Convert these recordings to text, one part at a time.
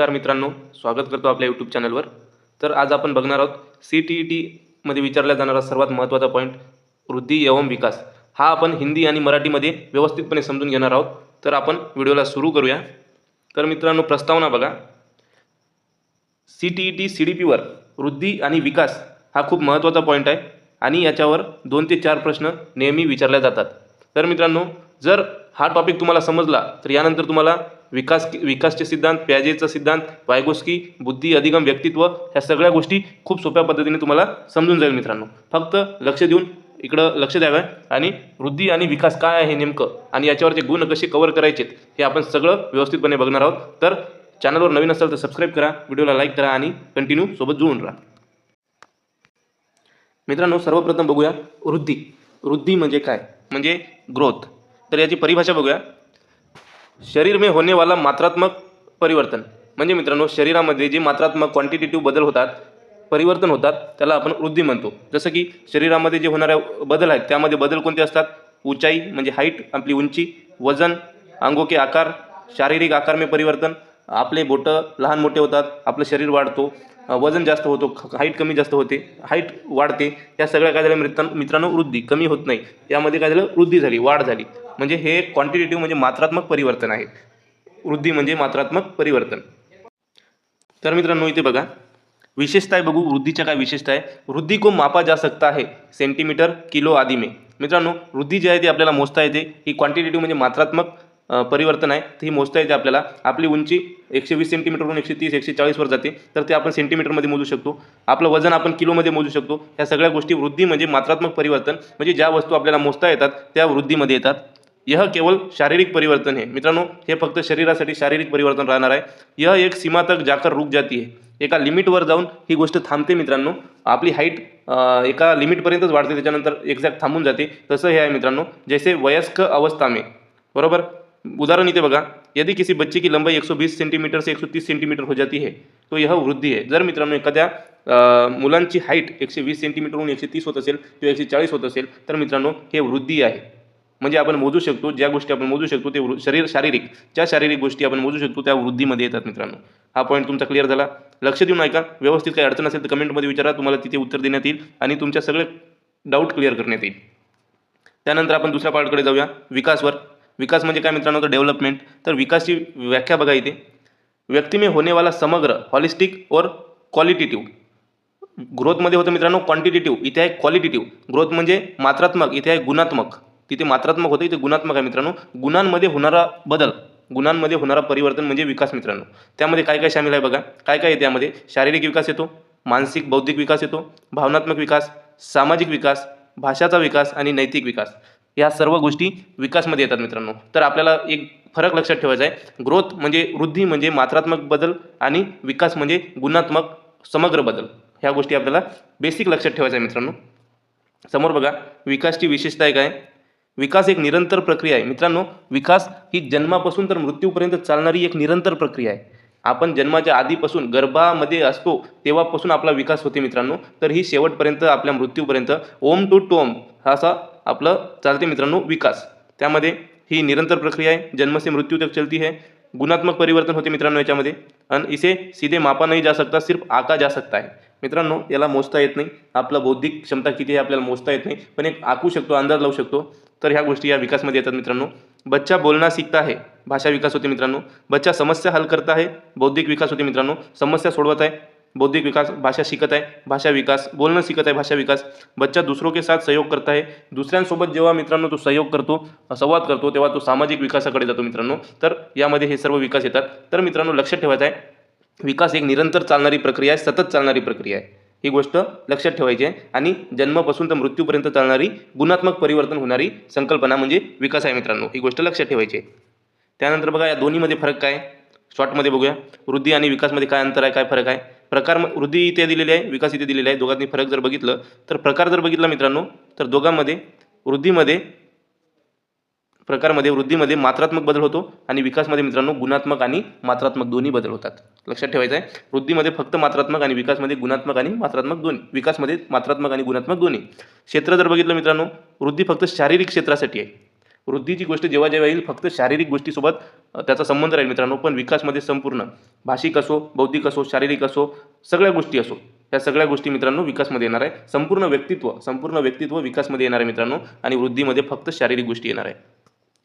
नमस्कार मित्रांनो स्वागत करतो आपल्या यूट्यूब चॅनलवर तर आज आपण बघणार आहोत सी टी ई टीमध्ये विचारला जाणारा सर्वात महत्त्वाचा पॉईंट वृद्धी एवं विकास. हा आपण हिंदी आणि मराठीमध्ये व्यवस्थितपणे समजून घेणार आहोत. तर आपण व्हिडिओला सुरू करूया. तर मित्रांनो प्रस्तावना बघा. C T E T C D पीवर वृद्धी आणि विकास हा खूप महत्त्वाचा पॉईंट आहे आणि याच्यावर दोन ते चार प्रश्न नेहमी विचारले जातात. तर मित्रांनो जर हा टॉपिक तुम्हाला समजला तर यानंतर तुम्हाला विकास विकासचे सिद्धांत प्याजेचा सिद्धांत वायगोस्की बुद्धी अधिगम व्यक्तित्व ह्या सगळ्या गोष्टी खूप सोप्या पद्धतीने तुम्हाला समजून जाईल मित्रांनो. फक्त लक्ष देऊन इकडं लक्ष द्यावं आणि वृद्धी आणि विकास काय आहे नेमकं आणि याच्यावरचे गुण कसे कव्हर करायचे हे आपण सगळं व्यवस्थितपणे बघणार आहोत. तर चॅनलवर नवीन असाल तर सबस्क्राईब करा व्हिडिओला लाईक करा आणि कंटिन्यू सोबत जुळून राहा. मित्रांनो सर्वप्रथम बघूया वृद्धी. वृद्धी म्हणजे काय? म्हणजे ग्रोथ तर याची परिभाषा बघूया. शरीर में होने वाला मात्रात्मक परिवर्तन म्हणजे मित्रांनो शरीरामध्ये जे मात्रात्मक क्वांटिटेटिव्ह बदल होतात परिवर्तन होतात त्याला आपण वृद्धी म्हणतो. जसं की शरीरामध्ये जे होणाऱ्या बदल आहेत त्यामध्ये बदल कोणते असतात? उंचाई म्हणजे हाईट आपली उंची वजन अंगो के आकार शारीरिक आकार में परिवर्तन आपले बोटं लहान मोठे होतात आपलं शरीर वाढतो वजन जास्त होतो हाईट कमी जास्त होते हाईट वाढते या सगळ्या काय झाल्या मित्रांनो वृद्धी कमी होत नाही. यामध्ये काय झालं? वृद्धी झाली वाढ झाली. म्हणजे हे क्वांटिटेटिव्ह म्हणजे मात्रात्मक परिवर्तन आहे. वृद्धी म्हणजे मात्रात्मक परिवर्तन. तर मित्रांनो इथे बघा. विशेषता आहे बघू वृद्धीच्या काय विशेषता आहे? वृद्धी को मापा जा सकता है सेंटीमीटर किलो आदी में. मित्रांनो वृद्धी जी आहे ती आपल्याला मोजता येते. ही क्वांटिटेटिव्ह म्हणजे मात्रात्मक परिवर्तन आहे. तर ही मोजता येते आपल्याला. आपली उंची एकशे वीस सेंटीमीटरवरून एकशे तीस एकशे चाळीसवर जाते. तर ते आपण सेंटीमीटरमध्ये मोजू शकतो. आपलं वजन आपण किलोमध्ये मोजू शकतो. ह्या सगळ्या गोष्टी वृद्धी म्हणजे मात्रात्मक परिवर्तन. म्हणजे ज्या वस्तू आपल्याला मोजता येतात त्या वृद्धीमध्ये येतात. यह केवळ शारीरिक परिवर्तन है। मित्रांनो हे फक्त शरीरासाठी शारीरिक परिवर्तन राहणार आहे. यह एक सीमा तक जाकर रुक जाती है. एका लिमिटवर जाऊन ही गोष्ट थांबते मित्रांनो. आपली हाईट एका लिमिटपर्यंतच वाढते त्याच्यानंतर एक्झॅक्ट थांबून जाते. तसं हे आहे मित्रांनो जैसे वयस्क अवस्था में. बरोबर? उदाहरण इथे बघा. यदि किसी बच्चे की लंबाई 120 सेंटीमीटर से 130 सेंटीमीटर हो जाती है तो यह वृद्धी आहे जर मित्रांनो एखाद्या मुलांची हाईट एकशे वीस सेंटीमीटरहून एकशे तीस होत असेल किंवा एकशे चाळीस होत असेल तर मित्रांनो हे वृद्धी आहे. म्हणजे आपण मोजू शकतो ज्या गोष्टी आपण मोजू शकतो ते वृ- शरीर शारीरिक ज्या शारीरिक गोष्टी आपण मोजू शकतो त्या वृद्धीमध्ये येतात मित्रांनो. हा पॉईंट तुमचा क्लिअर झाला. लक्ष देऊन ऐका. व्यवस्थित काही अडचण असेल तर कमेंटमध्ये विचारा. तुम्हाला तिथे उत्तर देण्यात येईल आणि तुमच्या सगळे डाऊट क्लिअर करण्यात येईल. त्यानंतर आपण दुसऱ्या पार्टकडे जाऊया. विकासवर. विकास म्हणजे काय मित्रांनो? तर डेव्हलपमेंट तर विकासची व्याख्या बघा इथे. व्यक्ती में समग्र हॉलिस्टिक और क्वालिटेटिव्ह ग्रोथमध्ये होतं मित्रांनो क्वांटिटेटिव्ह इथे आहे क्वालिटेटिव्ह ग्रोथ म्हणजे मात्रात्मक. इथे आहे गुणात्मक. तिथे मात्रात्मक होतं इथे गुणात्मक आहे मित्रांनो. गुणांमध्ये होणारा बदल गुणांमध्ये होणारा परिवर्तन म्हणजे विकास मित्रांनो. त्यामध्ये काय काय सामील आहे बघा. काय काय आहे त्यामध्ये? शारीरिक विकास येतो मानसिक बौद्धिक विकास येतो भावनात्मक विकास सामाजिक विकास भाषाचा विकास आणि नैतिक विकास. या सर्व गोष्टी विकासमध्ये येतात मित्रांनो. तर आपल्याला एक फरक लक्षात ठेवायचा आहे. ग्रोथ म्हणजे वृद्धी म्हणजे मात्रात्मक बदल आणि विकास म्हणजे गुणात्मक समग्र बदल. ह्या गोष्टी आपल्याला बेसिक लक्षात ठेवायच्या आहे मित्रांनो. समोर बघा विकासची विशेषता आहे. काय विकास एक निरंतर प्रक्रिया आहे. मित्रांनो विकास ही जन्मापासून तर मृत्यूपर्यंत चालणारी एक निरंतर प्रक्रिया आहे. आपण जन्माच्या आधीपासून गर्भामध्ये असतो तेव्हापासून आपला विकास होते मित्रांनो. तर ही शेवटपर्यंत आपल्या मृत्यूपर्यंत ओम टू टोम हा असा आपलं चालते मित्रांनो विकास. त्यामध्ये ही निरंतर प्रक्रिया आहे. जन्म से मृत्यू तक चलती है. गुणात्मक परिवर्तन होते मित्रांनो याच्यामध्ये. आणि इसे सीधे मापा नाही जा सकता सिर्फ आका जा सकता है. मित्रांनो याला मोजता येत नाही. आपलं बौद्धिक क्षमता किती आहे आपल्याला मोजता येत नाही. पण एक आखू शकतो अंदाज लावू शकतो. तर ह्या गोष्टी या विकासमध्ये येतात मित्रांनो. बच्चा बोलना शिकता आहे. भाषा विकास होते मित्रांनो. बच्चा समस्या हल करता आहे. बौद्धिक विकास होते मित्रांनो. समस्या सोडवत आहे. बौद्धिक विकास भाषा शिकत आहे. भाषा विकास बोलणं शिकत आहे भाषा विकास. बच्चा दुसरो के साथ सहयोग करता है दुसऱ्यांसोबत जेव्हा मित्रांनो तो सहयोग करतो संवाद करतो तेव्हा तो सामाजिक विकासाकडे जातो मित्रांनो. तर यामध्ये हे सर्व विकास येतात. तर मित्रांनो लक्षात ठेवायचं आहे. विकास एक निरंतर चालणारी प्रक्रिया आहे सतत चालणारी प्रक्रिया आहे. ही गोष्ट लक्षात ठेवायची आहे. आणि जन्मापासून तर मृत्यूपर्यंत चालणारी गुणात्मक परिवर्तन होणारी संकल्पना म्हणजे विकास आहे मित्रांनो. ही गोष्ट लक्षात ठेवायची आहे. त्यानंतर बघा या दोन्हीमध्ये फरक काय शॉर्टमध्ये बघूया. वृद्धी आणि विकासमध्ये काय अंतर आहे काय फरक आहे? प्रकार म- वृद्धी इथे दिलेली आहे विकास इथे दिलेला आहे. दोघांनी फरक जर बघितलं तर प्रकार जर बघितला मित्रांनो तर दोघांमध्ये वृद्धीमध्ये प्रकारमध्ये वृद्धीमध्ये मात्रात्मक बदल होतो आणि विकासमध्ये मित्रांनो गुणात्मक आणि मात्रात्मक दोन्ही बदल होतात. लक्षात ठेवायचं आहे वृद्धीमध्ये फक्त मात्रात्मक आणि विकासमध्ये गुणात्मक आणि मात्रात्मक दोन्ही विकासमध्ये मात्रात्मक आणि गुणात्मक दोन्ही. क्षेत्र जर बघितलं मित्रांनो वृद्धी फक्त शारीरिक क्षेत्रासाठी आहे. वृद्धीची गोष्ट जेव्हा जेव्हा येईल फक्त शारीरिक गोष्टीसोबत त्याचा संबंध राहील मित्रांनो पण विकासमध्ये संपूर्ण. भाषिक असो बौद्धिक असो शारीरिक असो सगळ्या गोष्टी असो या सगळ्या गोष्टी मित्रांनो विकासमध्ये येणार आहे. संपूर्ण व्यक्तित्व संपूर्ण व्यक्तित्व विकासमध्ये येणार आहे मित्रांनो आणि वृद्धीमध्ये फक्त शारीरिक गोष्टी येणार आहे.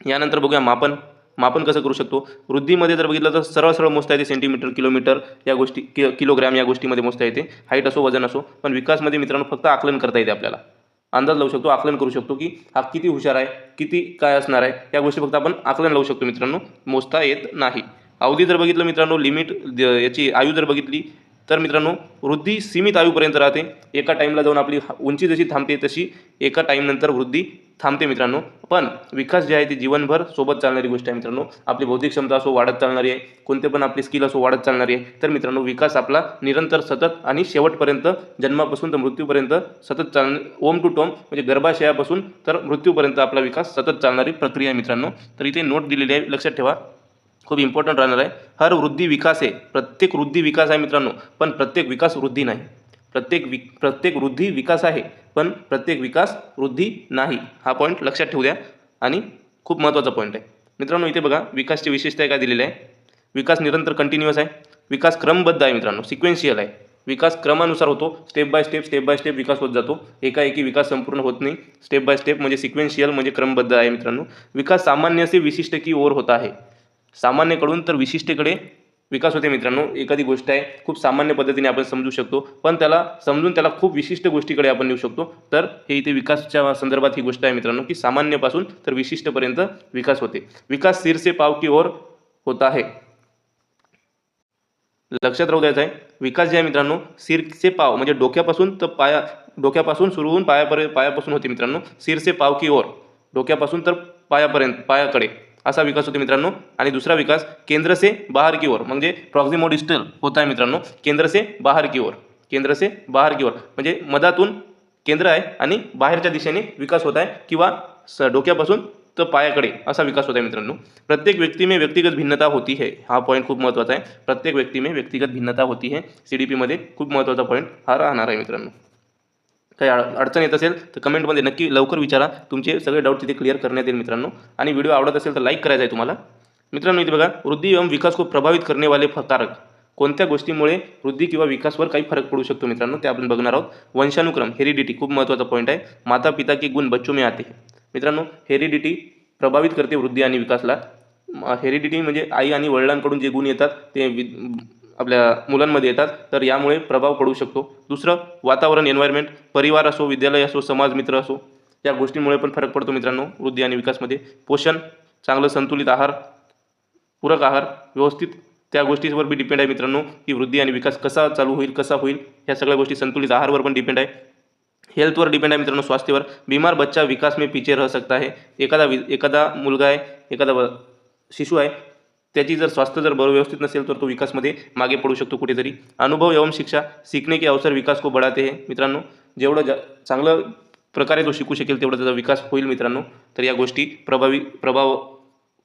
यानंतर बघूया मापन. मापन कसं करू शकतो? वृद्धीमध्ये जर बघितलं तर सरळ सरळ मोजता येते सेंटीमीटर किलोमीटर या गोष्टी कि किलोग्रॅम या गोष्टीमध्ये मोजता येते. हाईट असो वजन असो पण विकासमध्ये मित्रांनो फक्त आकलन करता येते आपल्याला. अंदाज लावू शकतो आकलन करू शकतो की हा किती हुशार आहे किती काय असणार आहे या गोष्टी फक्त आपण आकलन लावू शकतो मित्रांनो. मोजता येत नाही. अवधी जर बघितलं मित्रांनो लिमिट याची आयु जर बघितली तर मित्रांनो वृद्धी सीमित आयूपर्यंत राहते. एका टाईमला जाऊन आपली उंची जशी थांबते तशी एका टाईमनंतर वृद्धी थांबते मित्रांनो. पण विकास जे आहे ती जीवनभर सोबत चालणारी गोष्ट आहे मित्रांनो. आपली बौद्धिक क्षमता असो वाढत चालणारी आहे. कोणते पण आपली स्किल असो वाढत चालणारी आहे. तर मित्रांनो विकास आपला निरंतर सतत आणि शेवटपर्यंत जन्मापासून तर मृत्यूपर्यंत सतत चाल ओम टू टोम म्हणजे गर्भाशयापासून तर मृत्यूपर्यंत आपला विकास सतत चालणारी प्रक्रिया आहे मित्रांनो. तर इथे नोट दिलेली आहे. लक्षात ठेवा. खूप इम्पॉर्टंट राहणार आहे. हर वृद्धी विकास आहे. प्रत्येक वृद्धी विकास आहे मित्रांनो. पण प्रत्येक विकास वृद्धी नाही. प्रत्येक वि प्रत्येक वृद्धी विकास आहे पण प्रत्येक विकास वृद्धी नाही. हा पॉईंट लक्षात ठेवू द्या. आणि खूप महत्त्वाचा पॉईंट आहे. मित्रांनो इथे बघा विकासची विशेषता काय दिलेली आहे? विकास निरंतर कंटिन्युअस आहे. विकास क्रमबद्ध आहे मित्रांनो सिक्वेन्शियल आहे. विकास क्रमानुसार होतो. Step by step step by step विकास होत जातो. एकाएकी विकास संपूर्ण होत नाही. स्टेप बाय स्टेप म्हणजे सिक्वेन्शियल म्हणजे क्रमबद्ध आहे मित्रांनो. विकास सामान्य असे विशिष्ट की ओर होत आहे. सामान्यकडून तर विशिष्टेकडे विकास होते मित्रांनो. एखादी गोष्ट आहे खूप सामान्य पद्धतीने आपण समजू शकतो पण त्याला समजून त्याला खूप विशिष्ट गोष्टीकडे आपण नेऊ शकतो. तर हे इथे विकासच्या संदर्भात ही गोष्ट आहे मित्रांनो की सामान्यपासून तर विशिष्टपर्यंत विकास होते. विकास सिर से पाव की ओर होता आहे. लक्षात राहू द्यायचं आहे विकास जे आहे मित्रांनो सिरसे पाव म्हणजे डोक्यापासून तर पाया डोक्यापासून सुरू होऊन पायापर्यंत पायापासून होते मित्रांनो सिरसे पाव की ओर डोक्यापासून तर पायापर्यंत पायाकडे. असा विकास होतो मित्रांनो. आणि दुसरा विकास केंद्र से बाहर की ओर म्हणजे प्रॉक्झिमो डिस्टल होत आहे मित्रांनो. केंद्र से बाहर की ओर केंद्र से बाहर की ओर. म्हणजे मधातून केंद्र आहे आणि बाहेरच्या दिशेने विकास होत आहे किंवा स डोक्यापासून तर पायाकडे असा विकास होत आहे मित्रांनो. प्रत्येक व्यक्ती में व्यक्तिगत भिन्नता होती है. हा पॉईंट खूप महत्त्वाचा आहे. प्रत्येक व्यक्ती में व्यक्तिगत भिन्नता होती है. सी डी पीमध्ये खूप महत्त्वाचा पॉईंट हा राहणार आहे मित्रांनो. काही अड अडचण येत असेल तर कमेंटमध्ये नक्की लवकर विचारा. तुमचे सगळे डाऊट तिथे क्लिअर करण्यात येईल मित्रांनो. आणि व्हिडिओ आवडत असेल तर लाईक करायचा आहे तुम्हाला. मित्रांनो इथे बघा वृद्धी एवं विकास को प्रभावित करणे वाले फ- कारक. कोणत्या गोष्टीमुळे वृद्धी किंवा विकासवर काही फरक पडू शकतो मित्रांनो? ते आपण बघणार आहोत. वंशानुक्रम हेरिडिटी खूप महत्त्वाचा पॉईंट आहे. माता पिता की गुण बच्चों में आते मित्रांनो हेरिडिटी प्रभावित करते वृद्धी आणि विकासला. हेरिडिटी म्हणजे आई आणि वडिलांकडून जे गुण येतात ते वि आपल्या मुलांमध्ये येतात तर यामुळे प्रभाव पडू शकतो. दुसरं वातावरण एन्व्हायरमेंट परिवार असो विद्यालय असो समाज मित्र असो या गोष्टींमुळे पण फरक पडतो मित्रांनो वृद्धी आणि विकासमध्ये. पोषण चांगलं संतुलित आहार पूरक आहार व्यवस्थित त्या गोष्टीवर बी डिपेंड आहे मित्रांनो की वृद्धी आणि विकास कसा चालू होईल कसा होईल ह्या सगळ्या गोष्टी संतुलित आहारवर पण डिपेंड आहे. हेल्थवर डिपेंड आहे मित्रांनो स्वास्थ्यवर. बीमार बच्चा विकास में पीछे रह सकता है. एखादा वि एखादा मुलगा आहे एखादा शिशू शिशु आहे त्याची जर स्वास्थ्य जर बरं व्यवस्थित नसेल तर तो विकासमध्ये मागे पडू शकतो कुठेतरी. अनुभव एवं शिक्षा सीखने के अवसर विकास को बढ़ाते हे मित्रांनो. जेवढं जा चांगलं प्रकारे तो शिकू शकेल तेवढा त्याचा विकास होईल मित्रांनो. तर या गोष्टी प्रभावी प्रभाव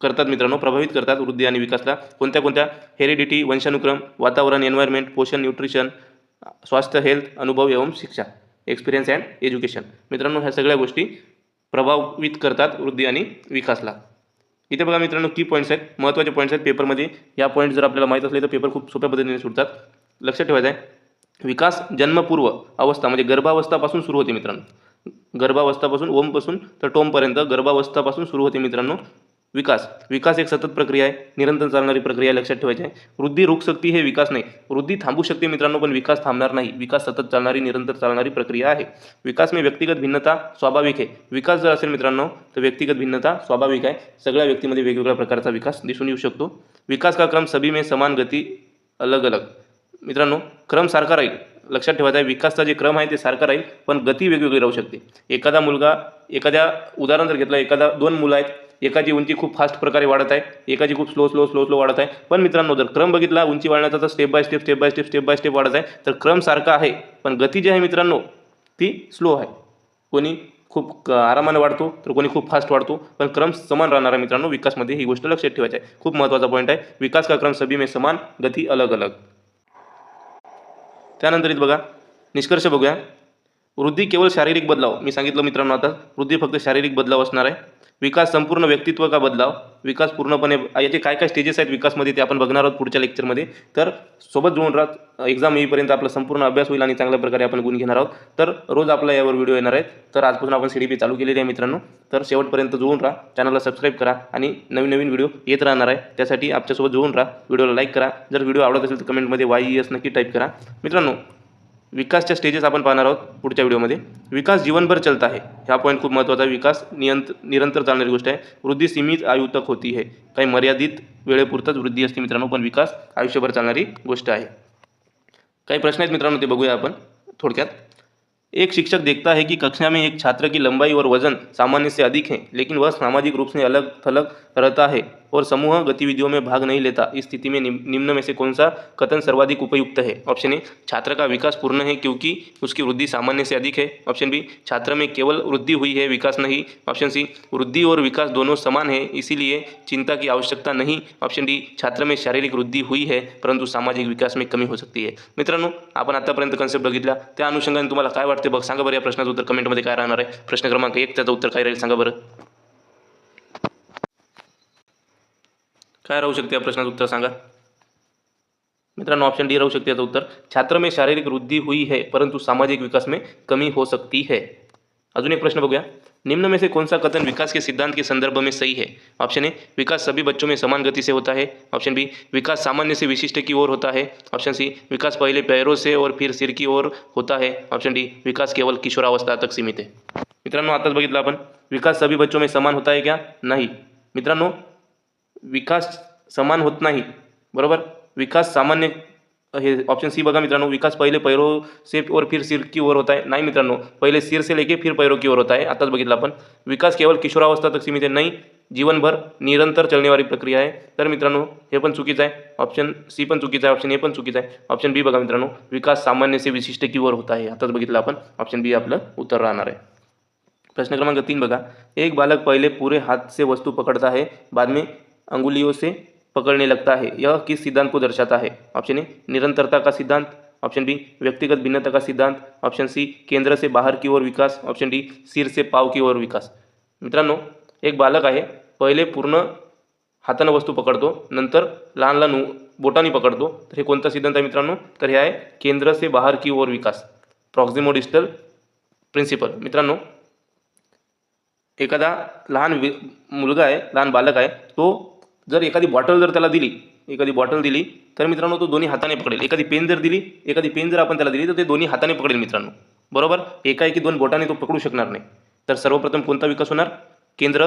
करतात मित्रांनो. प्रभावित करतात वृद्धी आणि विकासला. कोणत्या कोणत्या? हेरिडिटी वंशानुक्रम वातावरण एन्व्हायरमेंट पोषण न्यूट्रिशन स्वास्थ्य हेल्थ अनुभव एवं शिक्षा एक्सपिरियन्स अँड एज्युकेशन मित्रांनो ह्या सगळ्या गोष्टी प्रभावित करतात वृद्धी आणि विकासला. इथे बघा मित्रांनो की पॉईंट्स आहेत. महत्त्वाचे पॉईंट्स आहेत. पेपरमध्ये या पॉईंट जर आपल्याला माहीत असले तर पेपर खूप सोप्या पद्धतीने सुटतात. लक्षात ठेवायचं आहे. विकास जन्मपूर्व अवस्था म्हणजे गर्भावस्थापासून सुरू होते मित्रांनो. गर्भावस्थापासून ओमपासून तर टोमपर्यंत गर्भावस्थापासून सुरू होते मित्रांनो. विकास. विकास एक सतत प्रक्रिया आहे. निरंतर चालणारी प्रक्रिया लक्षात ठेवायची आहे. वृद्धी रोखू हे विकास नाही. वृद्धी थांबू शकते मित्रांनो पण विकास थांबणार नाही. विकास सतत चालणारी निरंतर चालणारी प्रक्रिया आहे. विकास मी व्यक्तिगत भिन्नता स्वाभाविक आहे. विकास जर असेल मित्रांनो तर व्यक्तिगत भिन्नता स्वाभाविक आहे. सगळ्या व्यक्तीमध्ये वेगवेगळ्या प्रकारचा विकास दिसून येऊ शकतो. विकास का क्रम सभी में समान गती अलग अलग मित्रांनो क्रम सारखा राहील. लक्षात ठेवायचा आहे विकासचा जे क्रम आहे ते सारखा राहील पण गती वेगवेगळी राहू शकते. एखादा मुलगा एखाद्या उदाहरण जर घेतलं एखादा दोन मुलं आहेत एकाची उंची खूप फास्ट प्रकारे वाढत आहे एकाची खूप स्लो स्लो स्लो स्लो वाढत आहे. पण मित्रांनो जर क्रम बघितला उंची वाढण्याचा तर step by step step by step step by step वाढत आहे. तर क्रम सारखा आहे पण गती जी आहे मित्रांनो ती स्लो आहे. कोणी खूप आरामाने वाढतो तर कोणी खूप फास्ट वाढतो पण क्रम समान राहणार आहे मित्रांनो विकासमध्ये ही गोष्ट लक्षात ठेवायची आहे. खूप महत्त्वाचा पॉईंट आहे विकास का क्रम सभी में समान गती अलग अलग त्यानंतर इथं बघा निष्कर्ष बघूया. वृद्धी केवळ शारीरिक बदलाव. मी सांगितलं मित्रांनो आता वृद्धी फक्त शारीरिक बदलाव असणार आहे. विकास संपूर्ण व्यक्तित्व का बदलाव? विकास पूर्णपणे याचे काय काय स्टेजेस आहेत विकासमध्ये ते आपण बघणार आहोत पुढच्या लेक्चरमध्ये तर सोबत जुळून राहत एक्झाम येईपर्यंत आपला संपूर्ण अभ्यास होईल आणि चांगल्या प्रकारे आपण गुण घेणार आहोत. तर रोज आपला यावर व्हिडिओ येणार आहेत. तर आजपासून आपण सी डी पी चालू केलेली आहे मित्रांनो. तर शेवटपर्यंत जुळून राहा चॅनलला सबस्क्राईब करा आणि नवीन नवीन व्हिडिओ येत राहणार आहे. त्यासाठी आमच्यासोबत जुळून राहा. व्हिडिओला लाईक करा. जर व्हिडिओ आवडत असेल तर कमेंटमध्ये वाय एस नक्की टाईप करा. मित्रांनो विकासच्या स्टेजेस आपण पाहणार आहोत पुढच्या व्हिडिओमध्ये विकास जीवनभर चलता आहे. हा पॉईंट खूप महत्त्वाचा आहे. विकास नियंत निरंतर चालणारी गोष्ट आहे. वृद्धी सीमित आयुतक होती आहे काही मर्यादित वेळेपुरतच वृद्धी असते मित्रांनो पण विकास आयुष्यभर चालणारी गोष्ट आहे. काही प्रश्न आहेत मित्रांनो ते बघूया आपण थोडक्यात. एक शिक्षक देखता है कि कक्षा में एक छात्र की लंबाई और वज़न सामान्य से अधिक है, लेकिन वह सामाजिक रूप से अलग थलग रहता है और समूह गतिविधियों में भाग नहीं लेता। इस स्थिति में निम्न में से कौन सा कथन सर्वाधिक उपयुक्त है? ऑप्शन ए, छात्र का विकास पूर्ण है क्योंकि उसकी वृद्धि सामान्य से अधिक है। ऑप्शन बी, छात्र में केवल वृद्धि हुई है, विकास नहीं। ऑप्शन सी, वृद्धि और विकास दोनों समान है, इसीलिए चिंता की आवश्यकता नहीं। ऑप्शन डी, छात्र में शारीरिक वृद्धि हुई है, परंतु सामाजिक विकास में कमी हो सकती है। मित्रांनो, आपण आतापर्यंत कन्सेप्ट बघितला. त्या अनुषंगाने तुम्हाला काय बघ, सांगा बरं या प्रश्नाचं उत्तर कमेंटमध्ये काय राहणार आहे? प्रश्न क्रमांक एक, त्याचं उत्तर काय राहील सांगा बरं? काय राहू शकते या प्रश्नाचं उत्तर सांगा? मित्रांनो ऑप्शन डी राहू शकते याचं उत्तर. छात्र में शारीरिक वृद्धि हुई है, परंतु सामाजिक विकास में कमी हो सकती है. अजून एक प्रश्न बघूया. निम्न में से कौन सा कथन विकास के सिद्धांत के संदर्भ में सही है? ऑप्शन ए, विकास सभी बच्चों में समान गति से होता है। ऑप्शन बी, विकास सामान्य से विशिष्ट की ओर होता है। ऑप्शन सी, विकास पहले पैरों से और फिर सिर की ओर होता है। ऑप्शन डी, विकास केवल किशोरावस्था तक सीमित है। मित्रांनो, आताच बघितलं आपण. विकास सभी बच्चों में समान होता है क्या? नाही. मित्रांनो, विकास समान होत नाही. बरोबर? विकास सामान्य हे ऑप्शन सी बघा मित्रांनो. विकास पहिले पैरो से और फिर सिर की ओर होता है नाही मित्रांनो पहिले सिर से लेके फिर पैरों की ओर होता है आताच बघितलं आपण. विकास केवळ किशोरावस्था तक सीमित आहे. नाही जीवनभर निरंतर चलनेवारी प्रक्रिया आहे. तर मित्रांनो हे पण चुकीचं आहे. ऑप्शन सी पण चुकीचं आहे. ऑप्शन ए पण चुकीचं आहे. ऑप्शन बी बघा मित्रांनो विकास सामान्य से विशिष्ट की ओर होता आताच बघितलं आपण. ऑप्शन बी आपलं उत्तर राहणार आहे. प्रश्न क्रमांक तीन बघा. एक बालक पहिले पूरे हाथ से वस्तु पकड़ता है बाद में अंगुलियों से पकड़ने लगता है, यह किस सिद्धांत को दर्शाता है? ऑप्शन ए निरंतरता का सिद्धांत। ऑप्शन बी व्यक्तिगत भिन्नता का सिद्धांत। ऑप्शन सी केंद्र से बाहर की ओर विकास। ऑप्शन डी सिर से पाव की ओर विकास। मित्रांनो, एक बालक आहे, पहिले पूर्ण हातानं वस्तू पकडतो, नंतर लहान लहान बोटांनी पकडतो. तर हे सिद्धांत आहे मित्रांनो? तर हे केंद्र से बाहर की ओर विकास. प्रॉक्झिमोडिस्टल प्रिन्सिपल मित्रांनो, एखादा लहान मुलगा लहान बालक आहे तो जर एखादी बॉटल जर त्याला दिली एखादी बॉटल दिली तर मित्रांनो तो दोन्ही हाताने पकडेल. एखादी पेन जर दिली एखादी पेन जर आपण त्याला दिली तर ते दोन्ही हाताने पकडेल मित्रांनो. बरोबर? एकाएकी दोन बोटाने तो पकडू शकणार नाही. तर सर्वप्रथम कोणता विकास होणार? केंद्र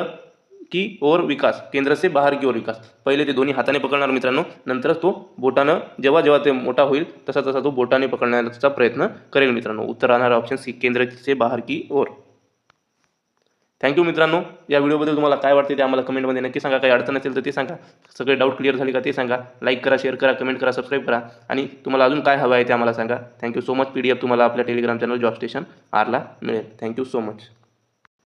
की ओर विकास? केंद्र से बाहर की ओर विकास? पहिले ते दोन्ही हाताने पकडणार मित्रांनो. नंतरच तो बोटानं जेव्हा जेव्हा ते मोठा होईल तसा तसा तो बोटाने पकडण्याचा प्रयत्न करेल मित्रांनो. उत्तर राहणार ऑप्शन सी केंद्र से बाहर की ओर. थँक्यू मित्रांनो. या व्हिडिओबद्दल तुम्हाला काय वाटते ते आम्हाला कमेंटमध्ये नक्की सांगा. काही अडचण असेल तर ते सांगा. सगळे डाऊट क्लिअर झाले का ते सांगा. लाईक करा शेअर करा कमेंट करा सबस्क्राईब करा. आणि तुम्हाला अजून काय हवं आहे ते आम्हाला सांगा. Thank you so much P D F तुम्हाला आपल्या टेलिग्राम चॅनल जॉब स्टेशन आरला मिळेल. Thank you so much